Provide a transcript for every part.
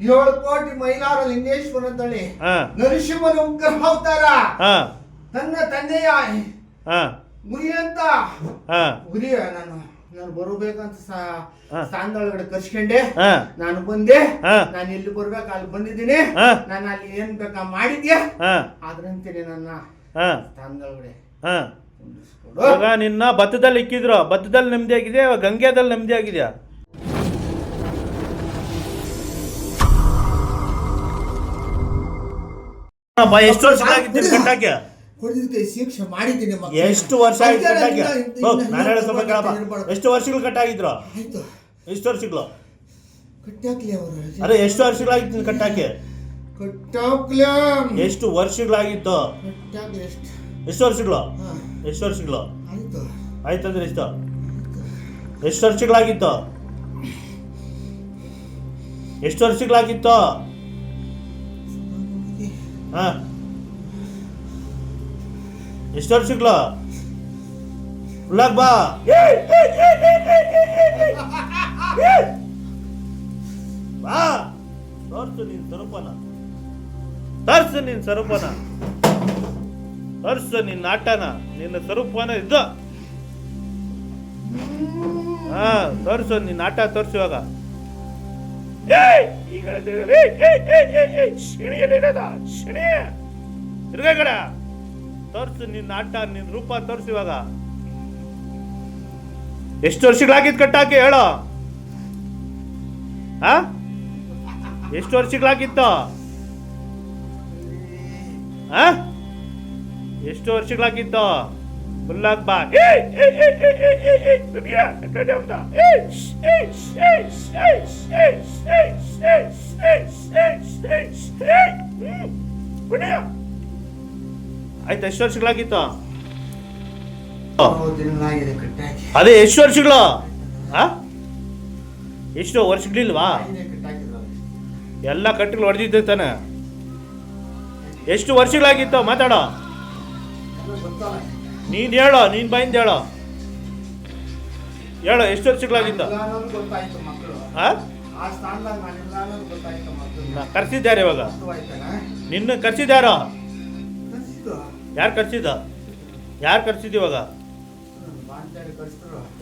ಏಳು ಕೋಟಿ ಮೈಲಾರ ಲಿಂಗೇಶ್ವರ ಅಂತೇಳಿ ಹಾ. ನರಸಿಂಹನ ಉಗ್ರಹ ಅವತಾರ. ಹಾ. ತನ್ನ ತಂದೆಯ ಹಾ. ಗುರಿ ಅಂತ. ಹಾ. ಗುರಿ ನಾನು ನಾನು ಬರಬೇಕಂತ. ಸ್ಥಾನದೊಳಗಡೆ ಕರ್ಸ್ಕೊಂಡೆ. ಹಾ. ನಾನು ಬಂದೆ. ಹಾ. ನಾನು ಎಲ್ಲಿ ಬರ್ಬೇಕು ಅಲ್ಲಿ ಬಂದಿದ್ದೀನಿ. ಹಾ. ನಾನು ಅಲ್ಲಿ ಏನ್ ಬೇಕಾ ಮಾಡಿದ್ಯಾ? ಹಾ. ಆದ್ರಂತೀನಿ ನನ್ನ ಹಾ. ಸ್ಥಾನದೊಳಗಡೆ ನಿನ್ನ ಭತ್ತದಲ್ಲಿ ಇಕ್ಕಿದ್ರು. ಭತ್ತದಲ್ಲಿ ನೆಮ್ಮದಿ ಆಗಿದೆಯಾ ಗಂಗೆದಲ್ಲಿ ನೆಮ್ಮದಿ ಆಗಿದೆಯಾ ಎಷ್ಟು ವರ್ಷ ಆಗಿದ್ದೀನಿ ಕಟ್ಟಾಕೆ ಹೊಡೆದಕ್ಕೆ ಶಿಕ್ಷೆ ಮಾಡಿದ್ದೀನಿ ಮಕ್ಕಳು. ಎಷ್ಟು ವರ್ಷ ಆಯ್ತು ಕಟ್ಟಾಕೆ ನಾನು ಹೇಳೋ ಸ್ವಲ್ಪ ಕೇಳಪ್ಪ. ಎಷ್ಟು ವರ್ಷಗಳು ಕಟ್ಟಾಗಿದ್ರು ಎಷ್ಟು ವರ್ಷಗಳು? ಕಟ್ಟಾಕ್ಲಿ ಅವರು ಅರೆ ಎಷ್ಟು ವರ್ಷಗಳಾಗಿತ್ತು ಕಟ್ಟಾಕೆ? ಕಟ್ಟಾಕ್ಲಿ. ಎಷ್ಟು ವರ್ಷಗಳಾಗಿತ್ತು? ಕಟ್ಟಾಕ್ಲಿ ಎಷ್ಟು? ಎಷ್ಟು ವರ್ಷಗಳು? ಎಷ್ಟು ವರ್ಷಗಳು? ಆಯ್ತು. ಆಯ್ತಂದ್ರೆ ಎಷ್ಟು? ಎಷ್ಟು ವರ್ಷಗಳಾಗಿತ್ತು? ಎಷ್ಟು ವರ್ಷಗಳಾಗಿತ್ತು? ಹಾ. ಎಷ್ಟು ವರ್ಷಗಳು ಉಳ್ಳಾಗ್ ಬಾ. ಬಾ. ತೋರ್ಸು ನಿನ್ ಸ್ವರೂಪನ ತರ್ಸು ನಿನ್ ಸ್ವರೂಪನ ತರ್ಸು ನಿನ್ನ ಆಟನ ನಿನ್ನ ಸ್ವರೂಪನ ಇದ್ದ ಹಾ, ತೋರ್ಸು ನಿನ್ನ ಆಟ ತೋರ್ಸು ತಿರ್ಗಗಡ ತೋರ್ಸು ನಿನ್ನ ಆಟ, ನಿನ್ನ ರೂಪ ತೋರ್ಸು ಇವಾಗ. ಎಷ್ಟು ವರ್ಷಗಳಾಗಿದ್ ಕಟ್ಟಾಕಿ ಹೇಳೋ. ಆ? ಎಷ್ಟು ವರ್ಷಗಳಾಗಿತ್ತು? ಆ? ಎಷ್ಟು ವರ್ಷಗಳಾಗಿತ್ತು? Bullagba. ಆಯ್ತು ಎಷ್ಟು ವರ್ಷಗಳಾಗಿತ್ತು ಅದೇ ಎಷ್ಟು ವರ್ಷಗಳು ಎಷ್ಟು ವರ್ಷಗಳಿಲ್ವಾ ಎಲ್ಲ ಕಟ್ಟುಗಳು ಹೊಡೆದಿದ್ದೆ ತಾನೆ ಎಷ್ಟು ವರ್ಷಗಳಾಗಿತ್ತು ಮಾತಾಡೋ ನೀನು ಹೇಳೋ ನೀನು ಬೈಂದು ಹೇಳೋ. ಹೇಳ ಎಷ್ಟು ವರ್ಷಗಳಾಗಿಂದ ಕರ್ಸಿದ್ದಾರೆ ಇವಾಗ? ನಿನ್ನ ಕರ್ಸಿದ್ಯಾರ? ಯಾರು ಕರ್ಸಿದ ಯಾರು ಕರ್ಸಿದ್ದು ಇವಾಗ?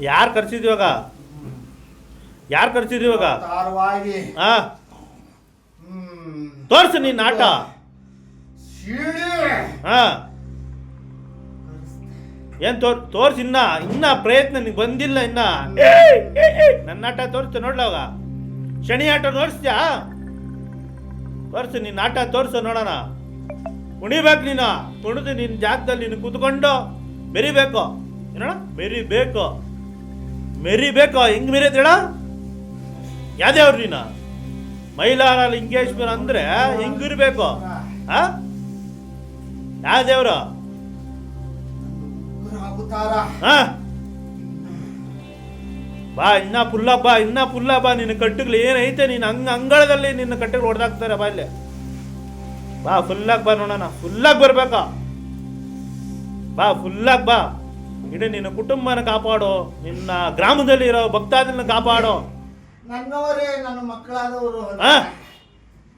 ಯಾರು ಕರ್ಸಿದ್ದು ಇವಾಗ? ಯಾರು ಕರ್ಸಿದ್ದು ಇವಾಗ? ಹಾ ತೋರ್ಸು ನೀನು ಆಟ. ಹಾ ಏನ್ ತೋರ್ ತೋರ್ಸ್ ಇನ್ನ ಇನ್ನ ಪ್ರಯತ್ನ ನಿಂಗೆ ಬಂದಿಲ್ಲ ಇನ್ನ. ನನ್ನ ಆಟ ತೋರಿಸ್ತು ನೋಡ್ಲವಾಗ ಶನಿ ಆಟ ನೋಡಿಸ್ತ್ಯಾ ತೋರ್ಸು ನಿನ್ನ ಆಟ ತೋರ್ಸು ನೋಡೋಣ. ಕುಣಿಬೇಕು ನೀನು ಕುಣಿದು ನಿನ್ನ ಜಾಗದಲ್ಲಿ ನೀನು ಕೂತ್ಕೊಂಡು ಮೆರಿಬೇಕು ಏನೋಣ ಮೆರಿಬೇಕು ಮೆರಿಬೇಕು ಹೆಂಗ್ ಯಾವ್ದೇ ಯಾವ್ದೇವ್ರು ನೀನು? ಮೈಲಾರ ಲಿಂಗೇಶ್ವರ ಅಂದ್ರೆ ಹೆಂಗಿರ್ಬೇಕು ಆ? ಹಾ ಬಾ ಇನ್ನ ಪುಲ್ಲ ಬಾ ಇನ್ನ ಪುಲ್ಲ ಬಾ. ನಿನ್ನ ಕಟ್ಟುಗಳು ಏನೈತೆ ನೀನು? ಹಂಗ ಅಂಗಳದಲ್ಲಿ ನಿನ್ನ ಕಟ್ಟುಗಳು ಹೊಡೆದಾಕ್ತಾರೆ ಬಾ ಇಲ್ಲಿ. ಬಾ ಫುಲ್ಲಾಗಿ ಬಾ ನೋಡೋಣ. ಫುಲ್ಲಾಗಿ ಬರ್ಬೇಕಾ? ಬಾ ಫುಲ್ಲಾಗಿ ಬಾ. ಇಡೀ ನಿನ್ನ ಕುಟುಂಬನ ಕಾಪಾಡು. ನಿನ್ನ ಗ್ರಾಮದಲ್ಲಿ ಇರೋ ಭಕ್ತಾದಿನ ಕಾಪಾಡು. ನನ್ನವರೇ ನನ್ನ ಮಕ್ಕಳಾದವರು. ಹಾ.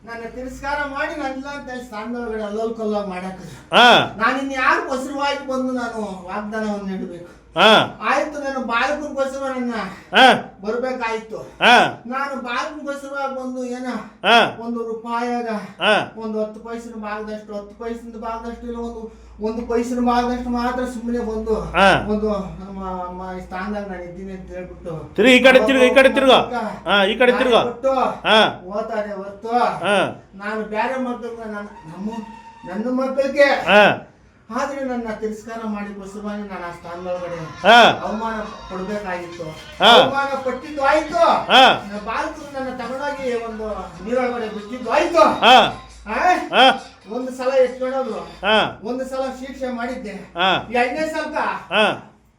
ನನ್ನ ತಿರಸ್ಕಾರ ಮಾಡಿ ನನ್ನ ಅಂತ ಸ್ಥಾನದೊಳಗಡೆ ಅಲ್ಲೋಲ್ ಕಲ್ಲ ಮಾಡಾಕ ಹಾ ನಾನು ಇನ್ ಯಾರು ಬಸರವಾಗಿ ಬಂದು ನಾನು ವಾಗ್ದಾನವನ್ನು ನೀಡಬೇಕು? ಹಾ ಆಯ್ತು ನಾನು ಬಾಲಕನ ಬಸವ ನನ್ನ ಹಾ ಬರ್ಬೇಕಾಯ್ತು. ಹಾ ನಾನು ಬಾಲಕನ ಬಸರವಾಗಿ ಬಂದು ಏನ? ಹಾ ಒಂದು ರೂಪಾಯಾಗ ಹಾ ಒಂದು ಹತ್ತು ಪೈಸಿನ ಭಾಗದಷ್ಟು ಹತ್ತು ಪೈಸಿನ ಭಾಗದಷ್ಟು ಇಲ್ಲ ಒಂದು ಒಂದು ಪೈಸರು ಮಾಡಿದಷ್ಟು ಮಾತ್ರ ಸುಮ್ಮನೆ ಬಂದು ಹಾ. ಒಂದು ನಮ್ಮ ಅಮ್ಮ ಈ ಸ್ಥಾನದಾಗ ನಾನು ಇದ್ದೀನಿ ಅಂತ ಹೇಳ್ಬಿಟ್ಟು ತಿರುಗಿ ಈ ಕಡೆ ತಿರುಗಿ ಈ ಕಡೆ ತಿರುಗು. ಹಾ ಈ ಕಡೆ ತಿರುಗು. ಬಿಟ್ಟು ಹಾ. ಓದ್ತಾರೆ ಹೊರ್ತು. ಹಾ. ನಾನು ಬೇರೆ ಮಕ್ಕಳಿಗೆ ನನ್ನ ನಮ್ಮ ನನ್ನ ಮಕ್ಕಳಿಗೆ. ಹಾ. ಆದ್ರೆ ನನ್ನ ತಿರಸ್ಕಾರ ಮಾಡಿ ಬಸವani ನಾನು ಆ ಸ್ಥಾನದೊಳಗಡೆ ಹಾ. ಅವಮಾನ ಪಡ್ಬೇಕಾಗಿತ್ತು. ಹಾ. ಅವಮಾನ ಪಟ್ಟಿದ್ದು ಆಯ್ತು. ಹಾ. ನನ್ನ ಬಾಲಕರು ನನ್ನ ತಗೊಂಡೋಗಿ ಒಂದು ನೀರೊಳಗಡೆ ಬಿಟ್ಟಿದ್ದು ಆಯ್ತು. ಹಾ. ಆ? ಹಾ. ಒಂದು ಸಲ ಎತ್ಕೊಂಡೋದ್ರು ಹಾ. ಒಂದು ಸಲ ಶಿಕ್ಷೆ ಮಾಡಿದ್ದೆ. ಹಾ. ಎರಡನೇ ಸಲಕ ಹಾ.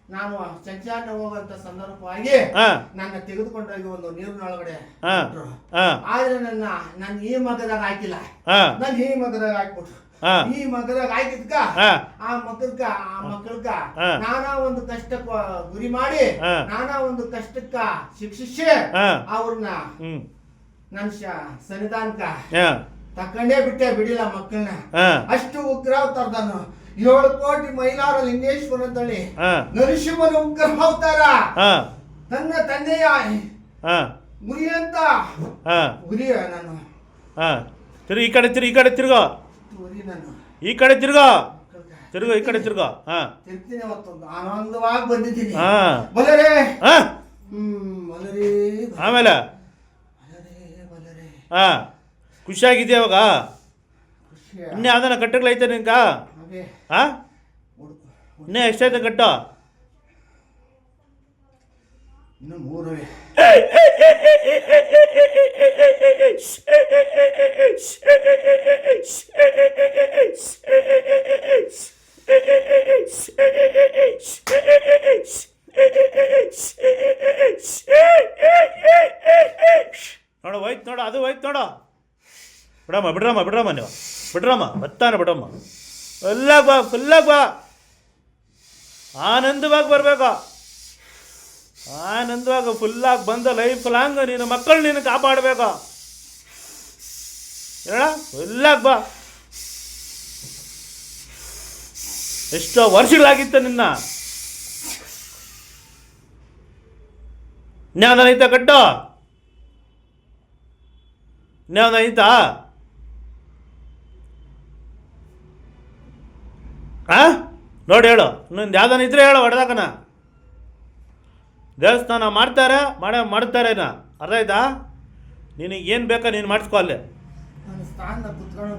ನಾನು ಚಂಚಾಟ ಹೋಗುವಂತ ಸಂದರ್ಭವಾಗಿ ಹಾ. ನನ್ನ ತೆಗೆದುಕೊಂಡೋಗಿ ಒಂದು ನೀರಿನೊಳಗಡೆ ಹಾ. ಬಿಟ್ರು. ಹಾ. ಆದ್ರೆ ನನ್ನ ನನ್ನ ಈ ಮಗದಾಗ ಹಾಕಿಲ್ಲ ಹಾ. ನಾನು ಈ ಮಗದಾಗ ಹಾಕ್ಬಿಟ್ರು ಹಾ. ಈ ಮಗದಾಗ ಹಾಕಿದ್ಕ ಹಾ. ಆ ಮಗದ್ಕ ಆ ಮಕ್ಕಳ್ಕ ಹಾ. ನಾನಾ ಒಂದು ಕಷ್ಟಕ್ಕ ಗುರಿ ಮಾಡಿ ಹಾ. ನಾನಾ ಒಂದು ಕಷ್ಟಕ್ಕ ಶಿಕ್ಷಿಸಿ ಹಾ. ಅವ್ರನ್ನ ಹ್ಮ್. ನನ್ ಶ ಸನ್ನಿಧಾನಕ ಹಾಂ. ತಕೊಂಡೇ ಬಿಟ್ಟೆ ಬಿಡಿಲ್ಲ ಮಕ್ಕಳನ್ನ. ಹಾಂ. ಅಷ್ಟು ಉಗ್ರಾವತಾರದನು ಏಳು ಕೋಟಿ ಮೈಲಾರ ಲಿಂಗೇಶ್ವರ ಹಾಂ. ನರಸಿಂಹನ ಉಗ್ರ ಅವತಾರ ಹಾಂ. ತನ್ನ ತಂದೆಯ ಹಾಂ. ಗುರಿ ಅಂತ. ಹಾಂ. ಗುರಿಯ ನಾನು. ಹಾಂ. ತಿರು ಈ ಕಡೆ ತಿರು ಈ ಕಡೆ ತಿರ್ಗೋ. ಗುರಿ ನಾನು. ಈ ಕಡೆ ತಿರ್ಗೋ. ತಿರುಗೋ ಈ ಕಡೆ ತಿರ್ಗೋ. ಹಾಂ. ತಿರ್ತೀನಿ ಆನಂದವಾಗಿ ಬಂದಿದ್ದೀನಿ. ಹಾಂ. ಬಲರೇ ಹಾಂ. ಹ್ಮ್ ಬಲರೇ ಆಮೇಲೆ? ಬಲರೇ ಬಲರೇ ಹಾಂ. ಖುಷಿಯಾಗಿದೆಯಾ ಅವಾಗ? ಇನ್ನೇ ಯಾವ್ದಾನ ಕಟ್ಟಗಳೈತೆ ನಿನ್ಗ? ಹಾಂ ಇನ್ನೇ ಎಷ್ಟೈತೆ ಕಟ್ಟ? ನೋಡು ಹೋಯ್ತು ನೋಡು ಅದು ಹೋಯ್ತು ನೋಡು. ಬಿಡಮ್ಮ ಬಿಡ್ರಮ್ಮ ಬಿಡ್ರಮ್ಮ ನೀವು. ಬಿಡ್ರಮ್ಮ ಬತ್ತಾನೆ ಬಿಡಮ್ಮ. ಎಲ್ಲ ಬಾ ಫುಲ್ಲಾಗಿ ಬಾ. ಆನಂದವಾಗಿ ಬರಬೇಕು. ಆನಂದವಾಗಿ ಫುಲ್ಲಾಗಿ ಬಂದ ಲೈಫ್ ಲಾಂಗ್ ನಿನ್ನ ಮಕ್ಕಳು ನೀನು ಕಾಪಾಡಬೇಕು. ಹೇಳ? ಫುಲ್ಲಾಗಿ ಬಾ. ಎಷ್ಟೋ ವರ್ಷಗಳಾಗಿತ್ತು ನಿನ್ನ. ಜ್ಞಾನ ಐತ ಕಟ್ಟೋ. ಜ್ಞಾನ ಐತಾ ಆ? ನೋಡಿ ಹೇಳು. ಇನ್ನೊಂದು ಯಾವ್ದಾನ ಇದ್ರೆ ಹೇಳು ಹೊಡೆದಾಕನ ದೇವಸ್ಥಾನ ಮಾಡ್ತಾರೆ ಮಾಡ ಮಾಡ್ತಾರೆ ನಾ ಅರ್ಥ ಆಯ್ತಾ? ನಿನಗೆ ಏನು ಬೇಕಾ ನೀನು ಮಾಡಿಸ್ಕೊ ಅಲ್ಲಿ.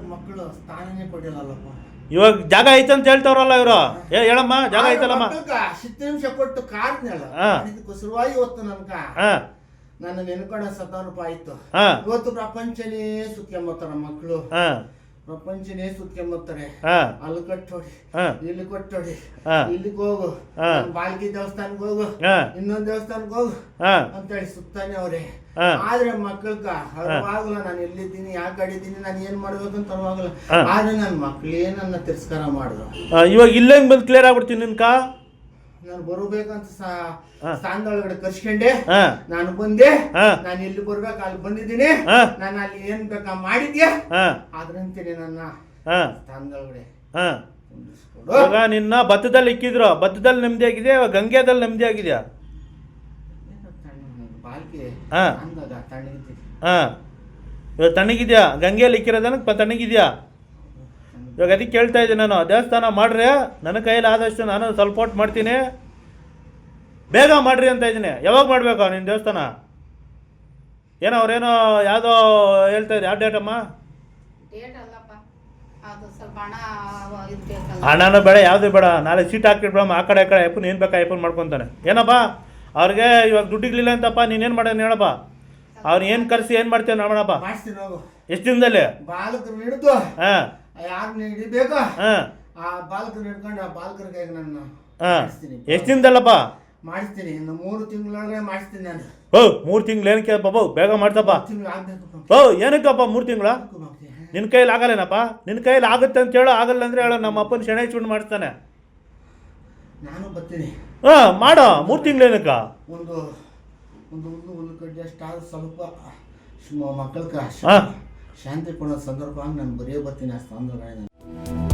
ಮಕ್ಕಳು ಸ್ಥಾನನೇ ಕೊಟ್ಟಿಲ್ಲಲ್ಲಪ್ಪ. ಇವಾಗ ಜಾಗ ಐತೆ ಅಂತ ಹೇಳ್ತಾವ್ರಲ್ಲ ಇವರು. ಏ ಹೇಳಮ್ಮ ಜಾಗ ಐತಲ್ಲಮ್ಮ. ಹತ್ತು ನಿಮಿಷ ಕೊಟ್ಟು ಕಾರ್ನಲ್ಲ ಹಾ. ಕುಸುರುವಾಗಿ ಇವತ್ತು ನನ್ಗ. ಹಾಂ. ನನ್ನ ನೆನ್ಕೊಂಡ ಸತ್ತ ರೂಪಾಯಿ ಆಯ್ತು ಹಾಂ. ಇವತ್ತು ಪ್ರಪಂಚನೇ ಸುತ್ಕೊಂಬತ್ತಾರ ಮಕ್ಕಳು. ಹಾಂ. ಪ್ರಪಂಚನೇ ಸುತ್ಕೊಂಬರ್ತಾರೆ ಹಾಂ. ಅಲ್ಲಿ ಕಟ್ಟೋಡಿ ಇಲ್ಲಿ ಕೊಟ್ಟೋಡಿ. ಇಲ್ಲಿಗೆ ಹೋಗು. ಬಾಲ್ಕಿ ದೇವಸ್ಥಾನಕ್ಕೆ ಹೋಗು. ಇನ್ನೊಂದು ದೇವಸ್ಥಾನಕ್ಕೆ ಹೋಗು ಅಂತೇಳಿ ಸುತ್ತಾನೆ ಅವ್ರೆ. ಆದ್ರೆ ಮಕ್ಕಳ್ಗ ಅರ್ವಾಗಲ್ಲ ನಾನು ಎಲ್ಲಿದ್ದೀನಿ ಯಾಕೆ ಕಡಿದ್ದೀನಿ ನಾನು ಏನ್ ಮಾಡ್ಬೇಕು ಅಂತ ಅರ್ವಾಗಲ್ಲ. ಆದ್ರೆ ನನ್ನ ಮಕ್ಳೇ ನನ್ನ ತಿರಸ್ಕಾರ ಮಾಡಿದ್ರು ಇವಾಗ ಇಲ್ಲೇ ಬಂದು ಕ್ಲಿಯರ್ ಆಗ್ಬಿಡ್ತೀನಿ ನಿನ್ಕ? ನಾನು ಬರಬೇಕಂತ ಹಾ. ಸ್ಥಾನದೊಳಗಡೆ ಕರ್ಸ್ಕೊಂಡೆ. ನಾನು ಬಂದೆ. ಹಾ. ನಾನು ಎಲ್ಲಿ ಬರ್ಬೇಕು ಅಲ್ಲಿ ಬಂದಿದ್ದೀನಿ. ನಾನು ಅಲ್ಲಿ ಏನ್ ಬೇಕಾ ಮಾಡಿದ್ಯಾ? ಹಾಂ. ಆದ್ರಂತೀನಿ ನನ್ನ ಸ್ಥಾನದೊಳಗಡೆ ಇವಾಗ ನಿನ್ನ ಭತ್ತದಲ್ಲಿ ಇಕ್ಕಿದ್ರು. ಭತ್ತದಲ್ಲಿ ನೆಮ್ಮದಿ ಆಗಿದೆ ಗಂಗೆದಲ್ಲಿ ನೆಮ್ಮದಿ ಆಗಿದೆಯಾ? ಹಾ. ಹಾಂ. ಇವಾಗ ತಣ್ಣಗಿದ್ಯಾ? ಗಂಗೆಯಲ್ಲಿ ಇಕ್ಕಿರೋದನ್ನ ತಣ್ಣಗಿದ್ಯಾ? ಇವಾಗ ಅದಕ್ಕೆ ಕೇಳ್ತಾ ಇದ್ದೀನಿ ನಾನು ದೇವಸ್ಥಾನ ಮಾಡ್ರಿ ನನ್ನ ಕೈಯಲ್ಲಿ ಆದಷ್ಟು ನಾನು ಸಪೋರ್ಟ್ ಮಾಡ್ತೀನಿ. ಬೇಗ ಮಾಡ್ರಿ ಅಂತ ಇದ್ದೀನಿ. ಯಾವಾಗ ಮಾಡಬೇಕು ನಿನ್ನ ದೇವಸ್ಥಾನ? ಏನೋ ಅವ್ರೇನೋ ಯಾವುದೋ ಹೇಳ್ತಾ ಇದ್ದಾರೆ ಯಾವ ಡೇಟಮ್ಮ ಇದು ಹಣನೂ ಬೇಡ ಯಾವುದು ಬೇಡ. ನಾಳೆ ಸೀಟ್ ಹಾಕಿಬಿಡಮ್ಮ ಆ ಕಡೆ ಆ ಕಡೆ ಐಪನ್ ಏನು ಬೇಕಾ ಐಪನ್ ಮಾಡ್ಕೊತಾನೆ. ಏನಪ್ಪ? ಅವ್ರಿಗೆ ಇವಾಗ ದುಡ್ಡಿಗ್ಲಿಲ್ಲ ಅಂತಪ್ಪ ನೀನೇನು ಮಾಡೋದು ಹೇಳಪ್ಪ. ಅವ್ರು ಏನು ಕರೆಸಿ ಏನು ಮಾಡ್ತೇವೆ ನೋಡೋಣಪ್ಪ ಎಷ್ಟು ದಿನದಲ್ಲಿ? ಹಾಂ. ಯಾರನ್ನ ಹಿಡಿಬೇಕು? ಹಾಂ. ಆ ಬಾಲಕರು ಹಿಡ್ಕೊಂಡು ಆ ಬಾಲ್ಕರಿಗೆ ನಾನು ಹಾಂ. ಮಾಡಿಸ್ತೀನಿ. ಎಷ್ಟು ದಿನದಲ್ಲಪ್ಪ? ಮಾಡಿಸ್ತೀನಿ. ಇನ್ನು ಮೂರು ತಿಂಗಳೊಳಗೆ ಮಾಡಿಸ್ತೀನಿ ನಾನು. ಓ ಮೂರು ತಿಂಗಳು ಏನಕ್ಕೆ ಬಾಬು ಬೇಗ ಮಾಡ್ತಪ್ಪ ತಿಂಗಳು ಆಗ್ಬೇಕು ಓ ಏನಕ್ಕಪ್ಪ ಮೂರು ತಿಂಗಳ? ನಿನ್ನ ಕೈಯಲ್ಲಿ ಆಗಲ್ಲೇನಪ್ಪ? ನಿನ್ನ ಕೈಯಲ್ಲಿ ಆಗುತ್ತೆ ಅಂತ ಹೇಳೋ ಆಗಲ್ಲ ಅಂದ್ರೆ ಹೇಳೋ ನಮ್ಮ ಅಪ್ಪನ ಶೆಣೆ ಚುಂಡು ಮಾಡಿಸ್ತಾನೆ. ನಾನು ಬರ್ತೀನಿ. ಹಾಂ ಮಾಡೋ ಮೂರು ತಿಂಗಳು ಏನಕ್ಕ? ಒಂದು ಒಂದು ಒಂದು ಕಡ್ಡಿ ಅಷ್ಟಾದ್ರೂ ಸ್ವಲ್ಪ ಮಕ್ಕಳ ಹಾ. ಶಾಂತಿ ಕೊಡೋ ಸಂದರ್ಭ ನಾನು ಬರೆಯೋ ಬರ್ತೀನಿ ಆ ಸ್ಥಾನದೊಳಗಡೆ